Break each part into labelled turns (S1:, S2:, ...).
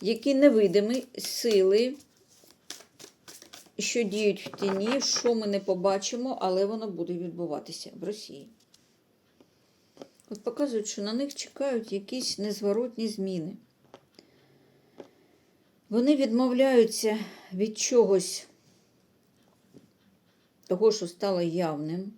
S1: які невидимі сили, що діють в тіні, що ми не побачимо, але воно буде відбуватися в Росії. От показують, що на них чекають якісь незворотні зміни. Вони відмовляються від чогось того, що стало явним.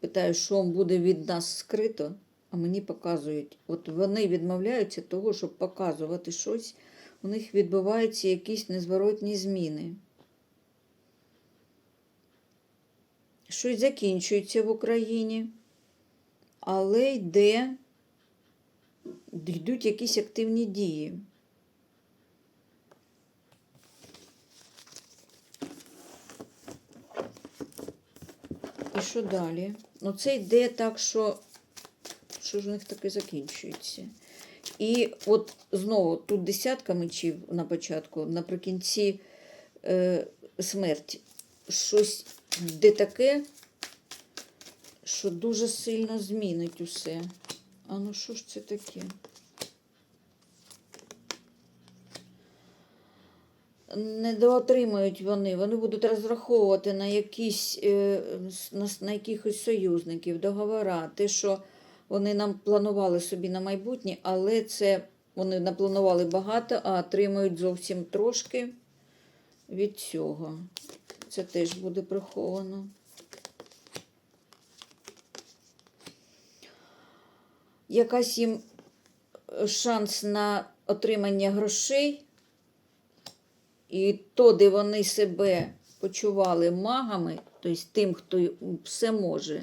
S1: Питаю, що буде від нас скрито, а мені показують. От вони відмовляються того, щоб показувати щось, у них відбуваються якісь незворотні зміни. Щось закінчується в Україні, але йде, йдуть якісь активні дії. І що далі? Ну, це йде так, що що ж у них таке закінчується. І от знову тут десятка мечів на початку, наприкінці е, смерть. Щось де таке, що дуже сильно змінить усе. А ну що ж це таке? не доотримають вони, вони будуть розраховувати на якісь е, на, на якихось союзників, договора, те, що вони нам планували собі на майбутнє, але це вони напланували багато, а отримають зовсім трошки від цього. Це теж буде приховано. Якась їм шанс на отримання грошей. І то, де вони себе почували магами, тобто тим, хто все може,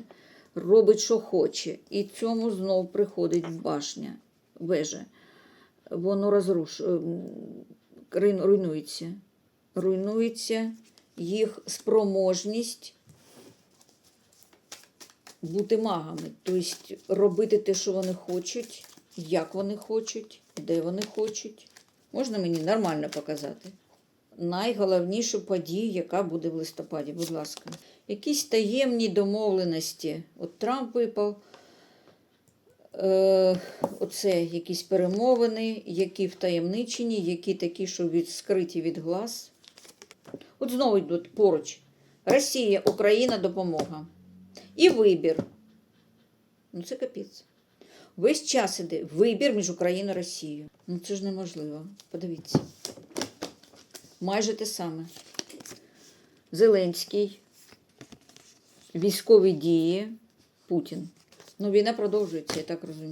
S1: робить, що хоче, і цьому знов приходить башня, вежа. Воно розруш... руйнується. Руйнується їх спроможність бути магами, тобто робити те, що вони хочуть, як вони хочуть, де вони хочуть. Можна мені нормально показати? найголовнішу подію, яка буде в листопаді, будь ласка. Якісь таємні домовленості. От Трамп випав. Е, Оце якісь перемовини, які втаємничені, які такі, що від, скриті від глаз. От знову йдуть поруч. Росія, Україна, допомога. І вибір. Ну, це капець. Весь час іде вибір між Україною і Росією. Ну це ж неможливо. Подивіться майже те саме. Зеленський, військові дії, Путін. Ну, війна продовжується, я так розумію.